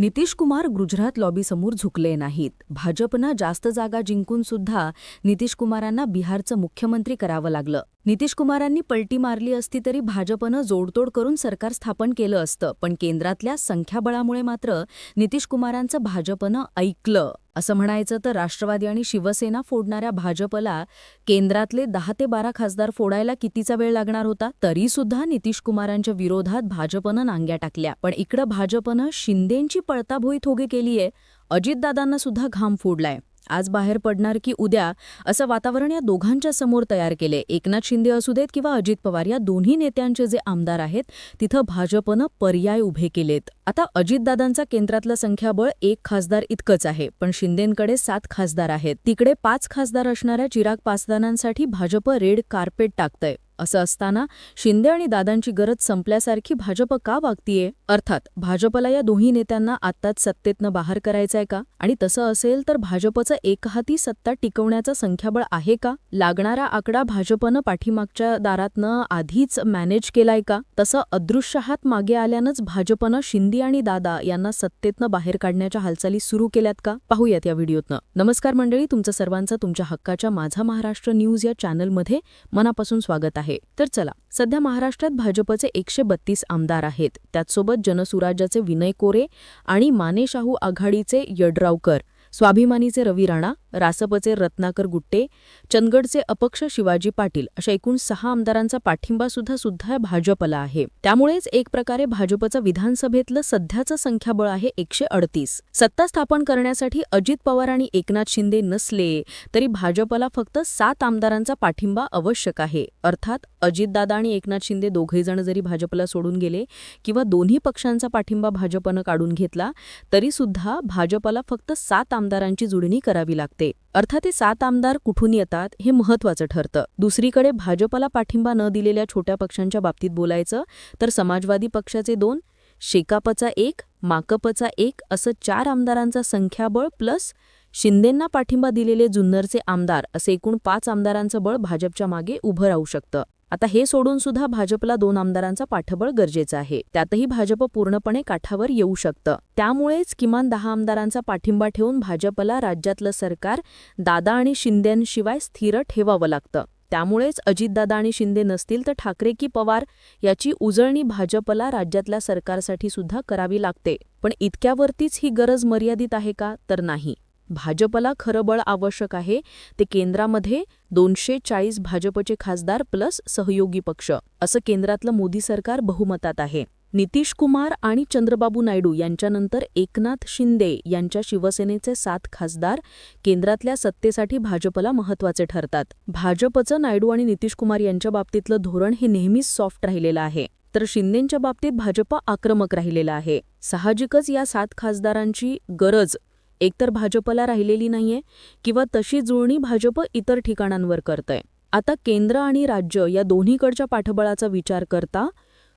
नितीश कुमार गुजरात लॉबीसमोर झुकले नाहीत. भाजपनं जास्त जागा जिंकून सुद्धा नितीश कुमारांना बिहारचं मुख्यमंत्री करावं लागलं. नितीश कुमारांनी पलटी मारली असती तरी भाजपनं जोडतोड करून सरकार स्थापन केलं असतं पण केंद्रातल्या संख्याबळामुळे मात्र नितीश कुमारांचं भाजपनं ऐकलं. असं म्हणायचं तर राष्ट्रवादी आणि शिवसेना फोडणाऱ्या भाजपला केंद्रातले दहा ते बारा खासदार फोडायला कितीचा वेळ लागणार होता? तरीसुद्धा नितीशकुमारांच्या नितीश कुमारांच्या विरोधात भाजपनं नांग्या टाकल्या. पण इकडं भाजपनं शिंदेंची पळताभोई थोगे केलीये. अजितदादांना सुद्धा घाम फोडलाय. आज बाहेर पडणार की उद्या असं वातावरण या दोघांच्या समोर तयार केले एकनाथ शिंदे असू देत किंवा अजित पवार या दोन्ही नेत्यांचे जे आमदार आहेत तिथं भाजपनं पर्याय उभे केलेत. आता अजितदादांचा केंद्रातलं संख्याबळ एक खासदार इतकंच आहे पण शिंदेंकडे सात खासदार आहेत. तिकडे पाच खासदार असणाऱ्या चिराग पासदानांसाठी भाजप रेड कार्पेट टाकतंय. असं असताना शिंदे आणि दादांची गरज संपल्यासारखी भाजप का वागतीये? अर्थात भाजपला या दोन्ही नेत्यांना आत्ताच सत्तेतनं बाहेर करायचंय का? आणि तसं असेल तर भाजपचं एकहाती सत्ता टिकवण्याचं संख्याबळ आहे का? लागणारा आकडा भाजपनं पाठीमागच्या दारातनं आधीच मॅनेज केलाय का? तसं अदृश्य हात मागे आल्यानंच भाजपनं शिंदे आणि दादा यांना सत्तेतनं बाहेर काढण्याच्या हालचाली सुरू केल्यात का? पाहूयात या व्हिडिओतनं. नमस्कार मंडळी तुमचं सर्वांचं तुमच्या हक्काच्या माझा महाराष्ट्र न्यूज या चॅनलमध्ये मनापासून स्वागत आहे. तर चला सध्या महाराष्ट्रात भाजपचे एकशे बत्तीस आमदार आहेत. त्याचसोबत जनसुराज्याचे विनय कोरे आणि मानेशाहू आघाडीचे यड्रावकर. स्वाभिमानीचे रवी राणा रासपचे रत्नाकर गुट्टे चंदगडचे अपक्ष शिवाजी पाटील अशा एकूण सहा आमदारांचा पाठिंबा सुद्धा सुद्धा भाजपला आहे. त्यामुळेच एक प्रकारे भाजपचं विधानसभेतलं सध्याचं संख्याबळ आहे एकशे अडतीस. सत्ता स्थापन करण्यासाठी अजित पवार आणि एकनाथ शिंदे नसले तरी भाजपला फक्त सात आमदारांचा पाठिंबा आवश्यक आहे. अर्थात अजितदादा आणि एकनाथ शिंदे दोघे जण जरी भाजपला सोडून गेले किंवा दोन्ही पक्षांचा पाठिंबा भाजपनं काढून घेतला तरी सुद्धा भाजपला फक्त सात आमदारांची जुळणी करावी लागते. अर्थात ते सात आमदार कुठून येतात हे महत्वाचं ठरतं. दुसरीकडे भाजपला पाठिंबा न दिलेल्या छोट्या पक्षांच्या बाबतीत बोलायचं तर समाजवादी पक्षाचे दोन शेकापचा एक माकपचा एक असं चार आमदारांचा संख्याबळ प्लस शिंदेंना पाठिंबा दिलेले जुन्नरचे आमदार असे एकूण पाच आमदारांचं बळ भाजपच्या मागे उभं राहू शकतं. आता हे सोडून सुद्धा भाजपला दोन आमदारांचा पाठबळ गरजेचं आहे. त्यातही भाजप पूर्णपणे काठावर येऊ शकतं. त्यामुळेच किमान दहा आमदारांचा पाठिंबा ठेवून भाजपला राज्यातलं सरकार दादा आणि शिंदेंशिवाय स्थिर ठेवावं लागतं. त्यामुळेच अजितदादा आणि शिंदे नसतील तर ठाकरे की पवार याची उजळणी भाजपला राज्यातल्या सरकारसाठी सुद्धा करावी लागते. पण इतक्यावरतीच ही गरज मर्यादित आहे का? तर नाही. भाजपला खरं बळ आवश्यक आहे ते केंद्रामध्ये दोनशे चाळीस भाजपचे खासदार प्लस सहयोगी पक्ष असं केंद्रातलं मोदी सरकार बहुमतात आहे. नितीश कुमार आणि चंद्रबाबू नायडू यांच्यानंतर एकनाथ शिंदे यांच्या शिवसेनेचे सात खासदार केंद्रातल्या सत्तेसाठी भाजपला महत्त्वाचे ठरतात. भाजपचं नायडू आणि नितीश कुमार यांच्या बाबतीतलं धोरण हे नेहमीच सॉफ्ट राहिलेलं आहे. तर शिंदेंच्या बाबतीत भाजप आक्रमक राहिलेला आहे. साहजिकच या सात खासदारांची गरज एकतर भाजपला राहिलेली नाहीये किंवा तशी जुळणी भाजप इतर ठिकाणांवर करतंय. आता केंद्र आणि राज्य या दोन्हीकडच्या पाठबळाचा विचार करता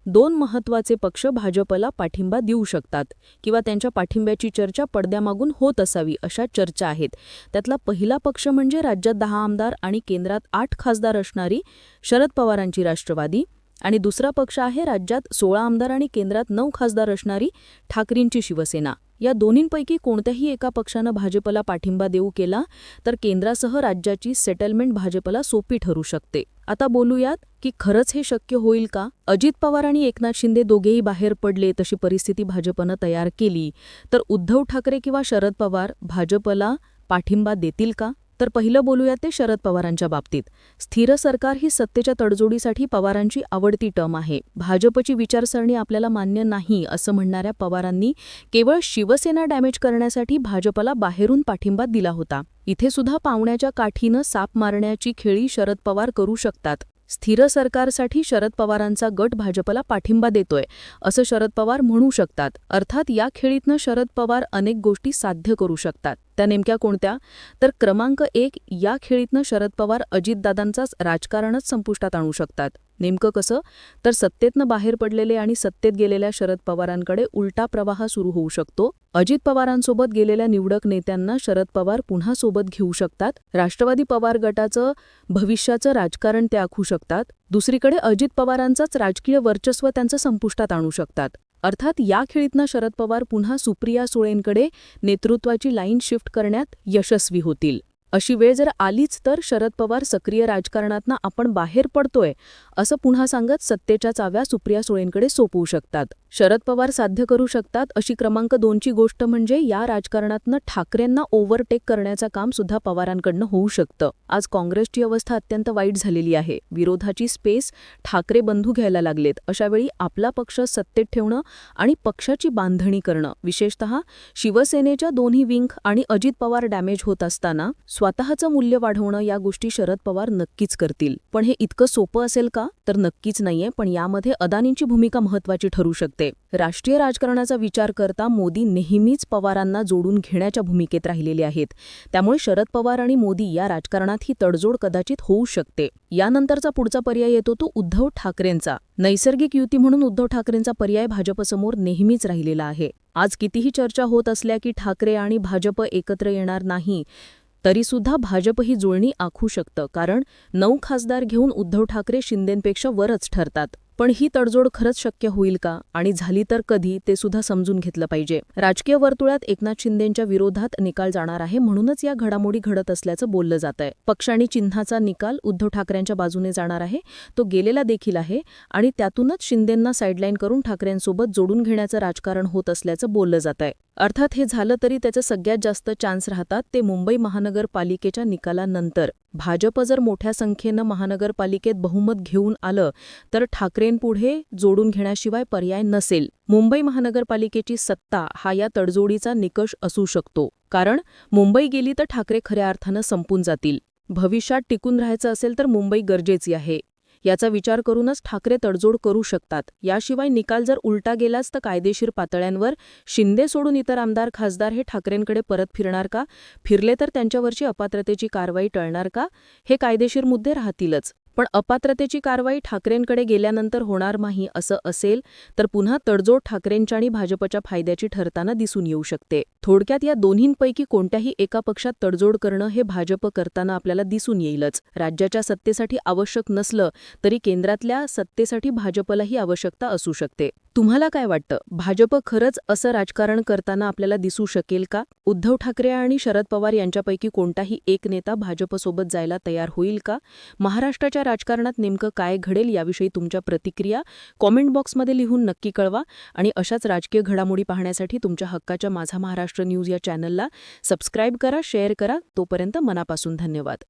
दोन महत्त्वाचे पक्ष भाजपला पाठिंबा देऊ शकतात किंवा त्यांच्या पाठिंब्याची चर्चा पडद्यामागून होत असावी अशा चर्चा आहेत. त्यातला पहिला पक्ष म्हणजे राज्यात दहा आमदार आणि केंद्रात आठ खासदार असणारी शरद पवारांची राष्ट्रवादी. आणि दुसरा पक्ष आहे राज्यात सोळा आमदार आणि केंद्रात नऊ खासदार असणारी ठाकरेंची शिवसेना. या दोन्हींपैकी कोणत्याही एका पक्षानं भाजपला पाठिंबा देऊ केला तर केंद्रासह राज्याची सेटलमेंट भाजपला सोपी ठरू शकते. आता बोलूयात की खरंच हे शक्य होईल का? अजित पवार आणि एकनाथ शिंदे दोघेही बाहेर पडले तशी परिस्थिती भाजपनं तयार केली तर उद्धव ठाकरे किंवा शरद पवार भाजपला पाठिंबा देतील का? तर पहिलं बोलूया ते शरद पवारांच्या बाबतीत. स्थिर सरकार ही सत्तेच्या तडजोडीसाठी पवारांची आवडती टर्म आहे. भाजपची विचारसरणी आपल्याला मान्य नाही असं म्हणणाऱ्या पवारांनी केवळ शिवसेना डॅमेज करण्यासाठी भाजपला बाहेरून पाठिंबा दिला होता. इथे सुद्धा पावण्याच्या काठीनं साप मारण्याची खेळी शरद पवार करू शकतात. स्थिर सरकारसाठी शरद पवारांचा गट भाजपला पाठिंबा देतोय असं शरद पवार म्हणू शकतात. अर्थात या खेळीतनं शरद पवार अनेक गोष्टी साध्य करू शकतात. त्या नेमक्या कोणत्या? तर क्रमांक एक या खेळीतनं शरद पवार अजितदादांचाच राजकारणच संपुष्टात आणू शकतात. नेमकं कसं? तर सत्तेतनं बाहेर पडलेले आणि सत्तेत गेलेल्या शरद पवारांकडे उलटा प्रवाह सुरू होऊ शकतो. अजित पवारांसोबत गेलेल्या निवडक नेत्यांना शरद पवार पुन्हा सोबत घेऊ शकतात. राष्ट्रवादी पवार गटाचं भविष्याचं राजकारण ते आखू शकतात. दुसरीकडे अजित पवारांचाच राजकीय वर्चस्व त्यांचं संपुष्टात आणू शकतात. अर्थात या खेळीतनं शरद पवार पुन्हा सुप्रिया सुळेंकडे नेतृत्वाची लाईन शिफ्ट करण्यात यशस्वी होतील. अशी वेळ जर आलीच तर शरद पवार सक्रिय राजकारणातनं आपण बाहेर पडतोय असं पुन्हा सांगत सत्तेच्या चाव्या सुप्रिया सुळेंकडे सोपवू शकतात. शरद पवार साध्य करू शकतात अशी क्रमांक दोनची गोष्ट म्हणजे या राजकारणातनं ठाकरेंना ओव्हरटेक करण्याचं काम सुद्धा पवारांकडनं होऊ शकतं. आज काँग्रेसची अवस्था अत्यंत वाईट झालेली आहे. विरोधाची स्पेस ठाकरे बंधू घ्यायला लागलेत. अशावेळी आपला पक्ष सत्तेत ठेवणं आणि पक्षाची बांधणी करणं. विशेषतः शिवसेनेच्या दोन्ही विंग आणि अजित पवार डॅमेज होत असताना स्वतःचं मूल्य वाढवणं या गोष्टी शरद पवार नक्कीच करतील. पण हे इतकं सोपं असेल का? तर नक्कीच नाहीये पण यामध्ये अदानींची भूमिका महत्वाची ठरू शकते. राष्ट्रीय राजकारणाचा विचार करता मोदी नेहमीच पवारांना जोडून घेण्याच्या भूमिकेत राहिलेले आहेत. त्यामुळे शरद पवार आणि मोदी या राजकारणात ही तडजोड कदाचित होऊ शकते. यानंतरचा पुढचा पर्याय येतो तो उद्धव ठाकरेंचा. नैसर्गिक युती म्हणून उद्धव ठाकरेंचा पर्याय भाजपसमोर नेहमीच राहिलेला आहे. आज कितीही चर्चा होत असल्या की ठाकरे आणि भाजप एकत्र येणार नाही तरीसुद्धा भाजप ही जुळणी आखू शकतं कारण नऊ खासदार घेऊन उद्धव ठाकरे शिंदेंपेक्षा वरच ठरतात. पण ही तडजोड खरंच शक्य होईल का? आणि झाली तर कधी? ते सुद्धा समजून घेतलं पाहिजे. राजकीय वर्तुळात एकनाथ शिंदेंच्या विरोधात निकाल जाणार आहे म्हणूनच या घडामोडी घडत असल्याचं बोललं जात आहे पक्ष आणि चिन्हाचा निकाल उद्धव ठाकरेंच्या बाजूने जाणार आहे. तो गेलेला देखील आहे आणि त्यातूनच शिंदेंना साईडलाईन करून ठाकरेंसोबत जोडून घेण्याचं राजकारण होत असल्याचं बोललं जात आहे अर्थात हे झालं तरी त्याचे सगळ्यात जास्त चान्स राहतात ते मुंबई महानगरपालिकेच्या निकालानंतर. भाजप जर मोठ्या संख्येनं महानगरपालिकेत बहुमत घेऊन आलं तर ठाकरेंपुढे जोडून घेण्याशिवाय पर्याय नसेल. मुंबई महानगरपालिकेची सत्ता हा या तडजोडीचा निकष असू शकतो कारण मुंबई गेली तर ठाकरे खऱ्या अर्थानं संपून जातील. भविष्यात टिकून राहायचं असेल तर मुंबई गरजेची आहे. याचा विचार करूनच ठाकरे तडजोड करू शकतात. याशिवाय निकाल जर उलटा गेलाच तर कायदेशीर पातळ्यांवर शिंदे सोडून इतर आमदार खासदार हे ठाकरेंकडे परत फिरणार का? फिरले तर त्यांच्यावरची अपात्रतेची कारवाई टळणार का? हे कायदेशीर मुद्दे राहतीलच. पण अपात्रतेची कारवाई ठाकरेंकडे गेल्यानंतर होणार नाही असं असेल तर पुन्हा तडजोड ठाकरेंच्या आणि भाजपच्या फायद्याची ठरताना दिसून येऊ शकते. थोडक्यात या दोन्हींपैकी कोणत्याही एका पक्षात तडजोड करणं हे भाजप करताना आपल्याला दिसून येईलच. राज्याच्या सत्तेसाठी आवश्यक नसलं तरी केंद्रातल्या सत्तेसाठी भाजपलाही आवश्यकता असू शकते. तुम्हाला काय वाटतं? भाजप खरंच असं राजकारण करताना आपल्याला दिसू शकेल का? उद्धव ठाकरे आणि शरद पवार यांच्यापैकी कोणताही एक नेता भाजपसोबत जायला तयार होईल का? महाराष्ट्राच्या राजकारणात नेमकं काय घडेल याविषयी तुमच्या प्रतिक्रिया कॉमेंट बॉक्समध्ये लिहून नक्की कळवा आणि अशाच राजकीय घडामोडी पाहण्यासाठी तुमच्या हक्काच्या माझा महाराष्ट्र महाराष्ट्र न्यूज या चॅनलला सबस्क्राईब करा शेअर करा. तोपर्यंत मनापासून धन्यवाद.